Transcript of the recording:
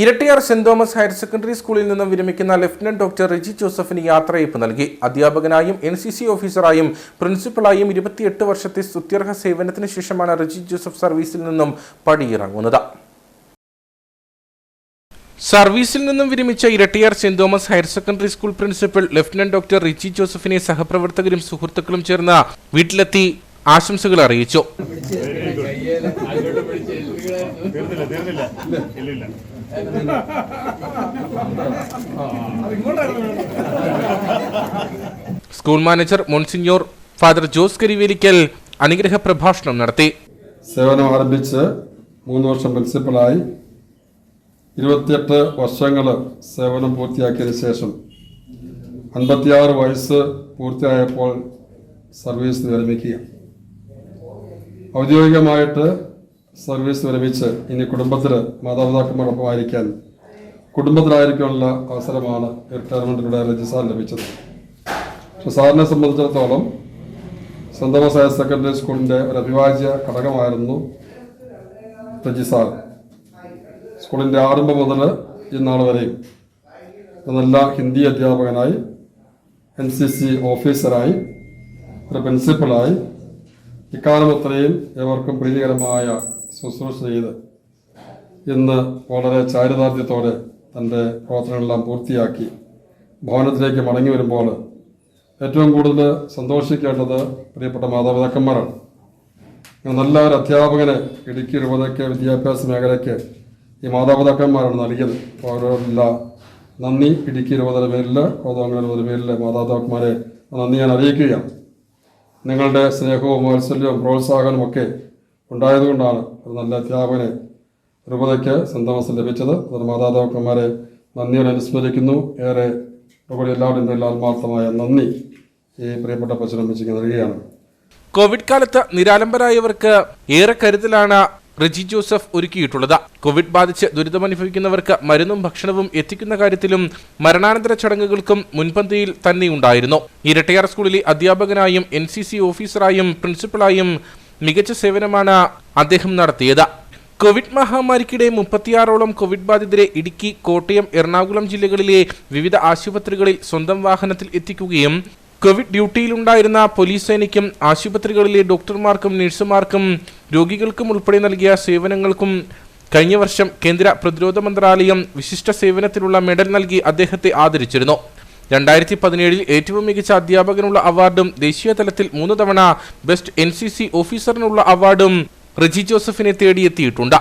Irattiyar Saint Thomas higher secondary സ്കൂളിൽ നിന്നും വിരമിക്കുന്ന ലഫ്റ്റനന്റ് ഡോക്ടർ റിജി ജോസഫിന് യാത്രയയപ്പ് നൽകി. അധ്യാപകനായും എൻ സി സി ഓഫീസറായും പ്രിൻസിപ്പളായും ഇരുപത്തിയെട്ട് വർഷത്തെ സ്തുത്യർഹ സേവനത്തിന് ശേഷമാണ് റിജി ജോസഫ് സർവീസിൽ നിന്നും പടിയിറങ്ങുന്നത്. സർവീസിൽ നിന്നും വിരമിച്ച Erattayar saint Thomas higher secondary school principal lieutenant doctor Riji ജോസഫിനെ സഹപ്രവർത്തകരും സുഹൃത്തുക്കളും ചേർന്ന് വീട്ടിലെത്തി ആശംസകൾ അറിയിച്ചു. തീർന്നില്ല തീർന്നില്ല ഇല്ലില്ല. School manager monsignor father Jose Karivelikkal അനുഗ്രഹ പ്രഭാഷണം നടത്തി. സേവനം ആരംഭിച്ച് മൂന്ന് വർഷം പ്രിൻസിപ്പളായി. ഇരുപത്തിയെട്ട് വർഷങ്ങൾ സേവനം പൂർത്തിയാക്കിയതിന് ശേഷം അൻപത്തിയാറ് വയസ്സ് പൂർത്തിയായപ്പോൾ സർവീസ് വിരമിക്കുക ഔദ്യോഗികമായിട്ട് സർവീസ് വിരമിച്ച് ഇനി കുടുംബത്തിൽ മാതാപിതാക്കന്മാരൊപ്പമായിരിക്കാൻ കുടുംബത്തിലായിരിക്കാനുള്ള അവസരമാണ് റിട്ടയർമെന്റിലൂടെ രജിസാർ ലഭിച്ചത്. പക്ഷെ സാറിനെ സംബന്ധിച്ചിടത്തോളം തോമസ് ഹയർ സെക്കൻഡറി സ്കൂളിന്റെ ഒരു അഭിവാജ്യ ഘടകമായിരുന്നു റജി സാർ. സ്കൂളിന്റെ ആരംഭം മുതൽ ഇന്നാൾ വരെയും നല്ല ഹിന്ദി അധ്യാപകനായി എൻ സി സി ഓഫീസറായി ഒരു പ്രിൻസിപ്പളായി ഇക്കാലം അത്രയും ഏവർക്കും പ്രീതികരമായ ശുശ്രൂഷ ചെയ്ത് ഇന്ന് വളരെ ചാരിതാർത്ഥ്യത്തോടെ തന്റെ പ്രവർത്തനങ്ങളെല്ലാം പൂർത്തിയാക്കി ഭവനത്തിലേക്ക് മടങ്ങി വരുമ്പോൾ ഏറ്റവും കൂടുതൽ സന്തോഷിക്കേണ്ടത് പ്രിയപ്പെട്ട മാതാപിതാക്കന്മാരാണ്. നല്ല ഒരു അധ്യാപകനെ ഇടുക്കി രൂപതയ്ക്ക് വിദ്യാഭ്യാസ മേഖലയ്ക്ക് ഈ മാതാപിതാക്കന്മാരാണ് നൽകിയത്. അവരോടുള്ള നന്ദി. ഇടുക്കി രൂപതയുടെ പേരിൽ കോതമംഗലം പേരിൽ മാതാപിതാക്കന്മാരെ നന്ദി ഞാൻ അറിയിക്കുകയാണ്. നിങ്ങളുടെ സ്നേഹവും വാത്സല്യവും പ്രോത്സാഹനവും ഒക്കെ ഉണ്ടായതുകൊണ്ടാണ് ഒരു നല്ല അധ്യാപകനെ രൂപതയ്ക്ക് സന്തോഷം ലഭിച്ചത്. അതൊരു മാതാപിതാക്കന്മാരെ നന്ദിയോടെ അനുസ്മരിക്കുന്നു. ഏറെ എല്ലാവരും പേരിൽ ആത്മാർത്ഥമായ നന്ദി ഈ പ്രിയപ്പെട്ട പച്ചനമ്മച്ചിക്ക് നൽകുകയാണ്. കോവിഡ് കാലത്ത് നിരാലംബരായവർക്ക് ഏറെ കരുതലാണ് റിജി ജോസഫ് ഒരുക്കിയിട്ടുള്ളത്. കോവിഡ് ബാധിച്ച് ദുരിതമനുഭവിക്കുന്നവർക്ക് മരുന്നും ഭക്ഷണവും എത്തിക്കുന്ന കാര്യത്തിലും മരണാനന്തര ചടങ്ങുകൾക്കും മുൻപന്തിയിൽ തന്നെയുണ്ടായിരുന്നു ഇരട്ടയാർ സ്കൂളിലെ അധ്യാപകനായും എൻ സി സി ഓഫീസറായും പ്രിൻസിപ്പളായും മികച്ച സേവനമാണ് അദ്ദേഹം നടത്തിയത്. കോവിഡ് മഹാമാരിക്കിടെ മുപ്പത്തിയാറോളം കോവിഡ് ബാധിതരെ ഇടുക്കി കോട്ടയം എറണാകുളം ജില്ലകളിലെ വിവിധ ആശുപത്രികളിൽ സ്വന്തം വാഹനത്തിൽ എത്തിക്കുകയും കോവിഡ് ഡ്യൂട്ടിയിലുണ്ടായിരുന്ന പോലീസ് സേനയ്ക്കും ആശുപത്രികളിലെ ഡോക്ടർമാർക്കും നഴ്സുമാർക്കും രോഗികൾക്കും ഉൾപ്പെടെ നൽകിയ സേവനങ്ങൾക്കും കഴിഞ്ഞ വർഷം കേന്ദ്ര പ്രതിരോധ മന്ത്രാലയം വിശിഷ്ട സേവനത്തിനുള്ള മെഡൽ നൽകി അദ്ദേഹത്തെ ആദരിച്ചിരുന്നു. രണ്ടായിരത്തി പതിനേഴിൽ ഏറ്റവും മികച്ച അധ്യാപകനുള്ള അവാർഡും ദേശീയ തലത്തിൽ മൂന്ന് തവണ ബെസ്റ്റ് എൻ ഓഫീസറിനുള്ള അവാർഡും റിജി ജോസഫിനെ തേടിയെത്തിയിട്ടുണ്ട്.